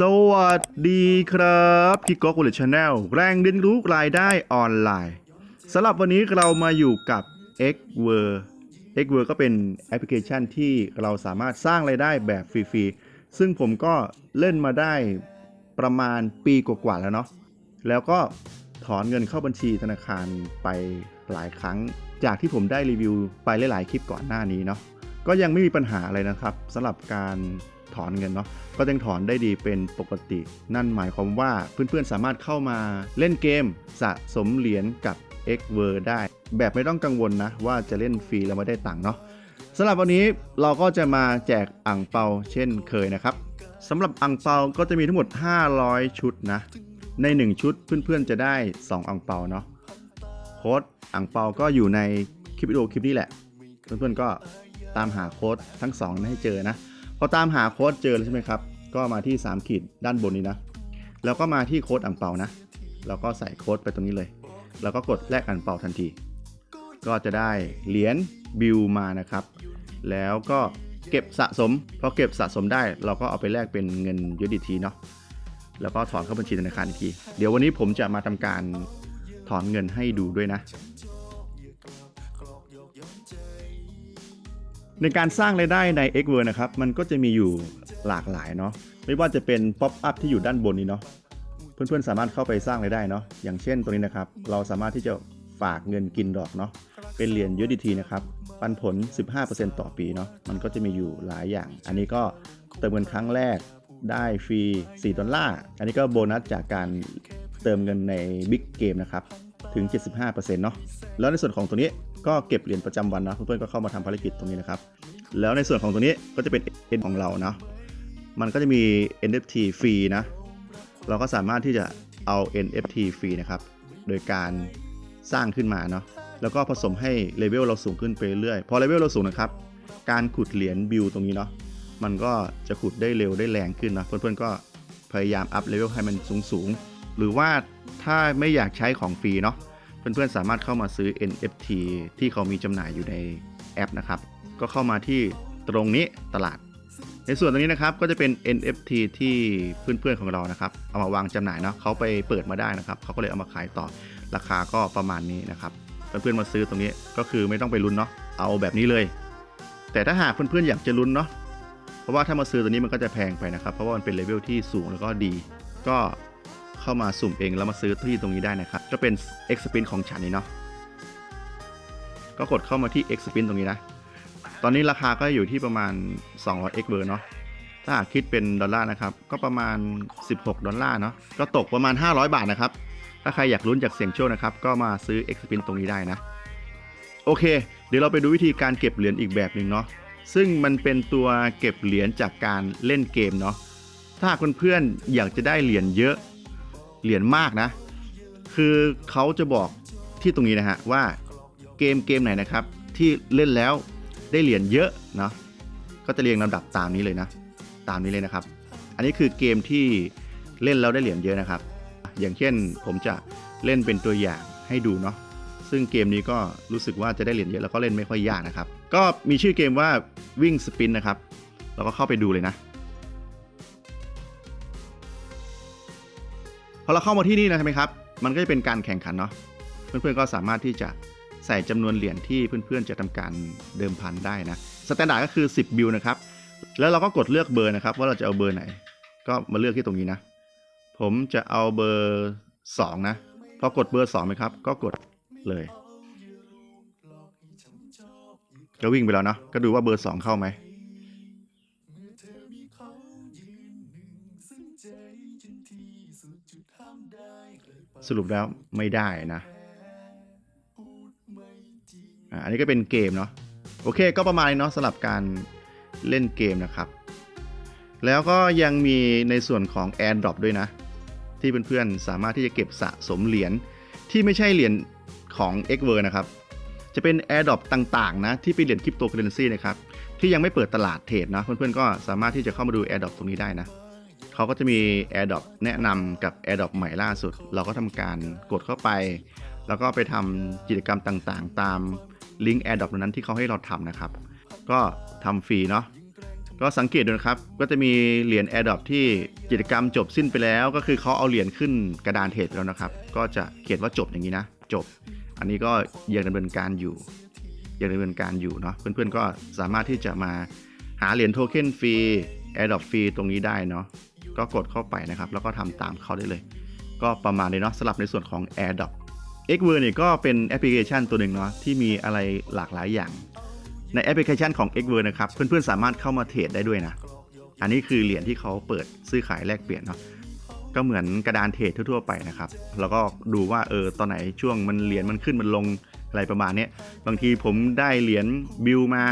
สวัสดีครับพี่ก๊อกวอลเลชแนลแรงเรียนรู้รายได้ออนไลน์สำหรับวันนี้เรามาอยู่กับ x w o r x w o r ก็เป็นแอปพลิเคชันที่เราสามารถสร้างรายได้แบบฟรีๆ ซึ่งผมก็เล่นมาได้ประมาณปีกว่าๆแล้วเนาะแล้วก็ถอนเงินเข้าบัญชีธนาคารไปหลายครั้ง จากที่ผมได้รีวิวไปหลายๆคลิปก่อนหน้านี้เนาะก็ยังไม่มีปัญหาอะไรนะครับสำหรับการ ถอนเงินเนาะก็ยังถอนได้ดีเป็นปกติ นั่นหมายความว่าเพื่อนๆสามารถเข้ามาเล่นเกมสะสมเหรียญกับ x w o r ได้ แบบไม่ต้องกังวลนะ ว่าจะเล่นฟรีแล้วไม่ได้ตังค์เนาะสำหรับวันนี้เราก็จะมาแจกอ่างเปาเช่นเคยนะครับสำหรับอ่างเปาก็จะมีทั้งหมด 500 ชุดนะ ใน 1 ชุดเพื่อนๆจะได้ 2อ่างเปาเนาะโค้ดอ่างเปาก็อยู่ในคลิปวิดีโอคลิปนี้แหละ เพื่อนๆก็ตามหาโค้ดทั้งสองนั้นให้เจอนะ พอตามหาโค้ดเจอแล้วใช่ไหมครับ ก็มาที่ 3 ขีดด้านบนนี้นะ แล้วก็มาที่โค้ดอ่างเปานะ แล้วก็ใส่โค้ดไปตรงนี้เลย แล้วก็กดแลกอ่างเปาทันที ก็จะได้เหรียญบิวมานะครับ แล้วก็เก็บสะสม พอเก็บสะสมได้ เราก็เอาไปแลกเป็นเงิน USDT เนาะ แล้วก็ถอนเข้าบัญชีธนาคารอีกที เดี๋ยววันนี้ผมจะมาทำการถอนเงินให้ดูด้วยนะ ในการสร้างรายได้ใน x w o r นะครับ มันก็จะมีอยู่หลากหลายเนาะไม่ว่าจะเป็น Pop Up ที่อยู่ด้านบนนี้เนาะเพื่อนๆสามารถเข้าไปสร้างรายได้เนาะอย่างเช่นตัวนี้นะครับ เราสามารถที่จะฝากเงินกินดอกเนาะเป็นเหรียญ USDT นะครับปันผล 15%ต่อปีเนาะมันก็จะมีอยู่หลายอย่าง อันนี้ก็เติมเงินครั้งแรกได้ฟรี 4 ดอลลาร์ อันนี้ก็โบนัสจากการเติมเงินใน Big Game นะครับ ถึง 75%เนาะแล้วในส่วนของตัวนี้ ก็เก็บเหรียญประจำวันนะเพื่อนๆก็เข้ามาทำภารกิจตรงนี้นะครับ แล้วในส่วนของตัวนี้ก็จะเป็น N ของเราเนาะมันก็จะมี NFT ฟรีนะ เราก็สามารถที่จะเอา NFT ฟรีนะครับ โดยการสร้างขึ้นมาเนาะ แล้วก็ผสมให้เลเวลเราสูงขึ้นไปเรื่อย พอเลเวลเราสูงนะครับ การขุดเหรียญบิวตรงนี้เนาะ มันก็จะขุดได้เร็วได้แรงขึ้นนะ เพื่อนๆก็พยายามอัพเลเวลให้มันสูงสูงๆหรือว่าถ้าไม่อยากใช้ของฟรีเนาะ เพื่อนๆสามารถเข้ามาซื้อ NFT ที่เขามีจำหน่ายอยู่ในแอปนะครับ ก็เข้ามาที่ตรงนี้ตลาด ในส่วนตรงนี้นะครับก็จะเป็น NFT ที่เพื่อนๆของเรานะครับ เอามาวางจำหน่ายเนาะเขาไปเปิดมาได้นะครับ เขาก็เลยเอามาขายต่อราคาก็ประมาณนี้นะครับเพื่อนๆมาซื้อตรงนี้ก็คือไม่ต้องไปลุ้นเนาะเอาแบบนี้เลย แต่ถ้าหากเพื่อนๆอยากจะลุ้นเนาะเพราะว่าถ้ามาซื้อตัวนี้มันก็จะแพงไปนะครับ เพราะว่ามันเป็นเลเวลที่สูงแล้วก็ดี ก็ เข้ามาสุ่มเองแล้วมาซื้อที่ตรงนี้ได้นะครับก็เป็น X Spin ของฉันนี่เนาะก็กดเข้ามาที่ X Spin ตรงนี้นะ ตอนนี้ราคาก็อยู่ที่ประมาณ 200 X เบอร์เนาะถ้าหากคิดเป็นดอลลาร์นะครับ ก็ประมาณ 16 ดอลลาร์เนาะก็ตกประมาณ 500 บาทนะครับ ถ้าใครอยากลุ้นจากเสี่ยงโชคนะครับ ก็มาซื้อ X Spin ตรงนี้ได้นะ โอเค เดี๋ยวเราไปดูวิธีการเก็บเหรียญอีกแบบหนึ่งเนาะซึ่งมันเป็นตัวเก็บเหรียญจากการเล่นเกมเนาะถ้าเพื่อนๆอยากจะได้เหรียญเยอะ เหรียญมากนะ คือเขาจะบอกที่ตรงนี้นะฮะว่าเกมเกมไหนนะครับที่เล่นแล้วได้เหรียญเยอะเนาะก็จะเรียงลำดับตามนี้เลยนะ ตามนี้เลยนะครับ อันนี้คือเกมที่เล่นแล้วได้เหรียญเยอะนะครับ อย่างเช่นผมจะเล่นเป็นตัวอย่างให้ดูเนาะซึ่งเกมนี้ก็รู้สึกว่าจะได้เหรียญเยอะแล้วก็เล่นไม่ค่อยยากนะครับ ก็มีชื่อเกมว่าวิ่งสปินนะครับเราก็เข้าไปดูเลยนะ พอเราเข้ามาที่นี่นะใช่ไหมครับ มันก็จะเป็นการแข่งขันเนาะ เพื่อนๆก็สามารถที่จะใส่จำนวนเหรียญที่เพื่อนๆจะทำการเดิมพันได้นะ สแตนดาร์ดก็คือ 10 บิลนะครับ แล้วเราก็กดเลือกเบอร์นะครับ ว่าเราจะเอาเบอร์ไหน ก็มาเลือกที่ตรงนี้นะ ผมจะเอาเบอร์ 2 นะ พอกดเบอร์2ไหมครับ ก็กดเลยก็วิ่งไปแล้วเนาะ ก็ดูว่าเบอร์ 2 เข้าไหม สรุปแล้วไม่ได้นะ อันนี้ก็เป็นเกมเนาะ โอเคก็ประมาณนี้เนาะสำหรับการเล่นเกมนะครับ แล้วก็ยังมีในส่วนของ Air Drop ด้วยนะ ที่เพื่อนๆสามารถที่จะเก็บสะสมเหรียญที่ไม่ใช่เหรียญของ x v e r นะครับ จะเป็น Air Drop ต่างๆนะที่เป็นเหรียญคริปโตเคอเรนซีนะครับที่ยังไม่เปิดตลาดเทรดนะเพื่อนๆก็สามารถที่จะเข้ามาดู Air Drop ตรงนี้ได้นะ เขาก็จะมี AirDrop แนะนำกับ AirDrop ใหม่ล่าสุด เราก็ทำการกดเข้าไป แล้วก็ไปทำกิจกรรมต่างๆ ตามลิงก์ AirDrop นั้นที่เขาให้เราทำนะครับ ก็ทำฟรีเนาะก็สังเกตดูนะครับ ก็จะมีเหรียญ AirDrop ที่กิจกรรมจบสิ้นไปแล้ว ก็คือเขาเอาเหรียญขึ้นกระดานเทรดแล้วนะครับ ก็จะเขียนว่าจบอย่างนี้นะ จบ อันนี้ก็ยังดำเนินการอยู่ ยังดำเนินการอยู่เนาะ เพื่อนๆก็สามารถที่จะมาหาเหรียญโทเค็นฟรี AirDrop ฟรีตรงนี้ได้เนาะ ก็กดเข้าไปนะครับ แล้วก็ทำตามเขาได้เลย ก็ประมาณนี้เนาะสำหรับในส่วนของ AirDrop x v e r เนี่ยก็เป็นแอปพลิเคชันตัวหนึ่งเนาะที่มีอะไรหลากหลายอย่าง ในแอปพลิเคชันของ x v e r นะครับ เพื่อนๆสามารถเข้ามาเทรดได้ด้วยนะ อันนี้คือเหรียญที่เขาเปิดซื้อขายแลกเปลี่ยนเนาะก็เหมือนกระดานเทรดทั่วๆไปนะครับ แล้วก็ดูว่าเออตอนไหนช่วงมันเหรียญมันขึ้นมันลงอะไรประมาณนี้บางทีผมได้เหรียญบิลมา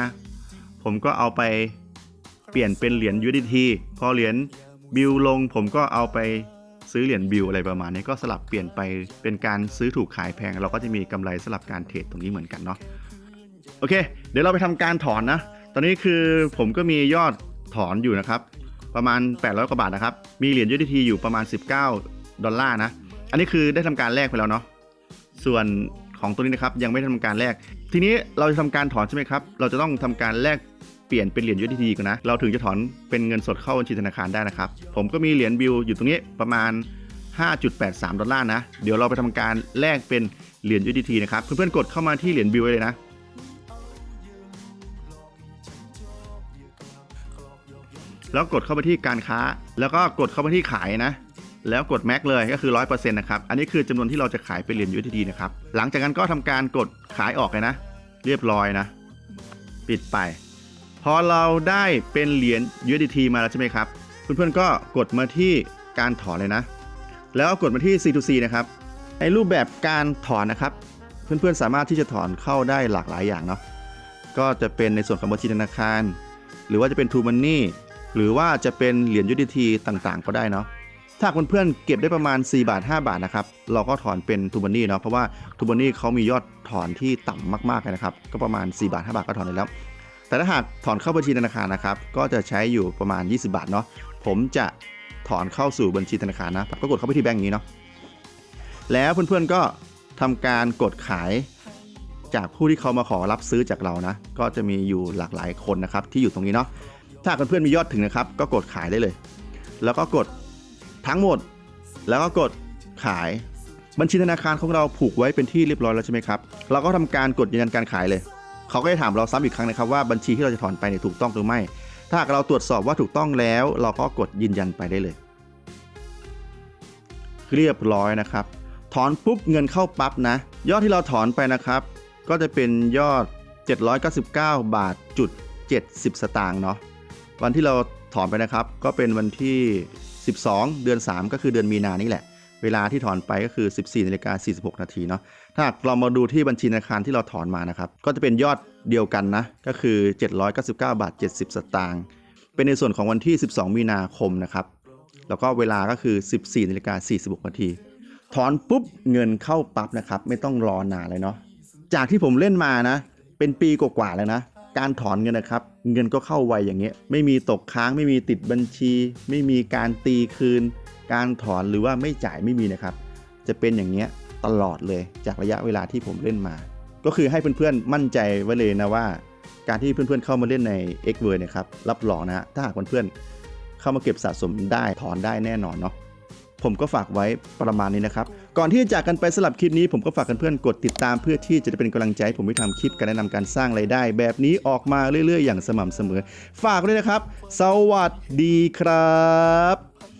ผมก็เอาไปเปลี่ยนเป็นเหรียญ USDT พอเหรียญ บิลลงผมก็เอาไปซื้อเหรียญบิลอะไรประมาณนี้ก็สลับเปลี่ยนไปเป็นการซื้อถูกขายแพง เราก็จะมีกำไรสลับการเทรดตรงนี้เหมือนกันเนาะโอเค เดี๋ยวเราไปทำการถอนนะ ตอนนี้คือผมก็มียอดถอนอยู่นะครับ ประมาณ 800 กว่าบาทนะครับ มีเหรียญ USDT อยู่ประมาณ 19 ดอลลาร์นะ อันนี้คือได้ทำการแลกไปแล้วเนาะส่วนของตัวนี้นะครับยังไม่ได้ทำการแลกทีนี้เราจะทำการถอนใช่ไหมครับ เราจะต้องทำการแลก ปลี่ยนเป็นเหรียญ USDT ก่อนนะ เราถึงจะถอนเป็นเงินสดเข้าบัญชีธนาคารได้นะครับ ผมก็มีเหรียญบิลอยู่ตรงนี้ประมาณ 5.83 ดอลลาร์นะ เดี๋ยวเราไปทำการแลกเป็นเหรียญ USDT นะครับ เพื่อนๆกดเข้ามาที่เหรียญบิลเลยนะแล้วกดเข้าไปที่การค้า แล้วก็กดเข้าไปที่ขายนะ แล้วกดแม็กเลยก็คือ 100%นะครับ อันนี้คือจำนวนที่เราจะขายเป็นเหรียญ USDT นะครับ หลังจากนั้นก็ทำการกดขายออกเลยนะ เรียบร้อยนะ ปิดไป พอเราได้เป็นเหรียญ USDT มาแล้วใช่ไหมครับ เพื่อนๆก็กดมาที่การถอนเลยนะ แล้วกดมาที่ C2C นะครับในรูปแบบการถอนนะครับ เพื่อนๆสามารถที่จะถอนเข้าได้หลากหลายอย่างเนาะก็จะเป็นในส่วนของบัญชีธนาคาร หรือว่าจะเป็น True Money หรือว่าจะเป็นเหรียญ USDT ต่างๆ ก็ได้เนาะถ้าเพื่อนๆเก็บได้ประมาณ 4 บาท 5 บาทนะครับ เราก็ถอนเป็น t ูบันนี่เนาะเพราะว่า t ูบันนี่เขามียอดถอนที่ต่ำมากๆเลยนะครับ ก็ประมาณ 4 บาท 5 บาทก็ถอนได้แล้ว แต่ถ้าหากถอนเข้าบัญชีธนาคารนะครับ ก็จะใช้อยู่ประมาณ 20 บาทเนาะ ผมจะถอนเข้าสู่บัญชีธนาคารนะก็กดเข้าไปที่แบงก์นี้เนาะ แล้วเพื่อนๆก็ทำการกดขายจากผู้ที่เขามาขอรับซื้อจากเรานะ ก็จะมีอยู่หลากหลายคนนะครับที่อยู่ตรงนี้เนาะ ถ้าเพื่อนๆมียอดถึงนะครับ ก็กดขายได้เลย แล้วก็กดทั้งหมด แล้วก็กดขาย บัญชีธนาคารของเราผูกไว้เป็นที่เรียบร้อยแล้วใช่ไหมครับ เราก็ทำการกดยืนยันการขายเลย เขาก็จะถามเราซ้ำอีกครั้งนะครับว่าบัญชีที่เราจะถอนไปเนี่ยถูกต้องหรือไม่ ถ้าหากเราตรวจสอบว่าถูกต้องแล้ว เราก็กดยืนยันไปได้เลย เรียบร้อยนะครับ ถอนปุ๊บเงินเข้าปั๊บนะ ยอดที่เราถอนไปนะครับ ก็จะเป็นยอด 799 บาทจุด70 สตางค์เนาะวันที่เราถอนไปนะครับ ก็เป็นวันที่ 12 เดือน 3 ก็คือเดือนมีนานี่แหละ เวลาที่ถอนไปก็คือ 14นาฬิกา46 นาทีเนาะถ้าหากเรามาดูที่บัญชีธนาคารที่เราถอนมานะครับ ก็จะเป็นยอดเดียวกันนะ ก็คือ 799 บาท 70 สตางค์เป็นในส่วนของวันที่ 12 มีนาคมนะครับ แล้วก็เวลาก็คือ 14นาฬิกา46 นาที ถอนปุ๊บเงินเข้าปั๊บนะครับ ไม่ต้องรอนานเลยเนาะ จากที่ผมเล่นมานะ เป็นปีกว่าๆแล้วนะ การถอนเงินนะครับ เงินก็เข้าไวอย่างเงี้ย ไม่มีตกค้าง ไม่มีติดบัญชี ไม่มีการตีคืน การถอนหรือว่าไม่จ่ายไม่มีนะครับ จะเป็นอย่างเงี้ยตลอดเลยจากระยะเวลาที่ผมเล่นมา ก็คือให้เพื่อนๆมั่นใจไว้เลยนะว่า การที่เพื่อนๆเข้ามาเล่นใน x w o r d เนี่ยครับรับรองนะฮะถ้าหากเพื่อนๆเข้ามาเก็บสะสมได้ถอนได้แน่นอนเนาะผมก็ฝากไว้ประมาณนี้นะครับ ก่อนที่จะจากกันไปสลับคลิปนี้ ผมก็ฝากเพื่อนๆกดติดตามเพื่อที่จะได้เป็นกำลังใจให้ผมไปทำคลิปการแนะนำการสร้างรายได้ แบบนี้ออกมาเรื่อยๆ อย่างสม่ำเสมอ ฝากด้วยนะครับ สวัสดีครับ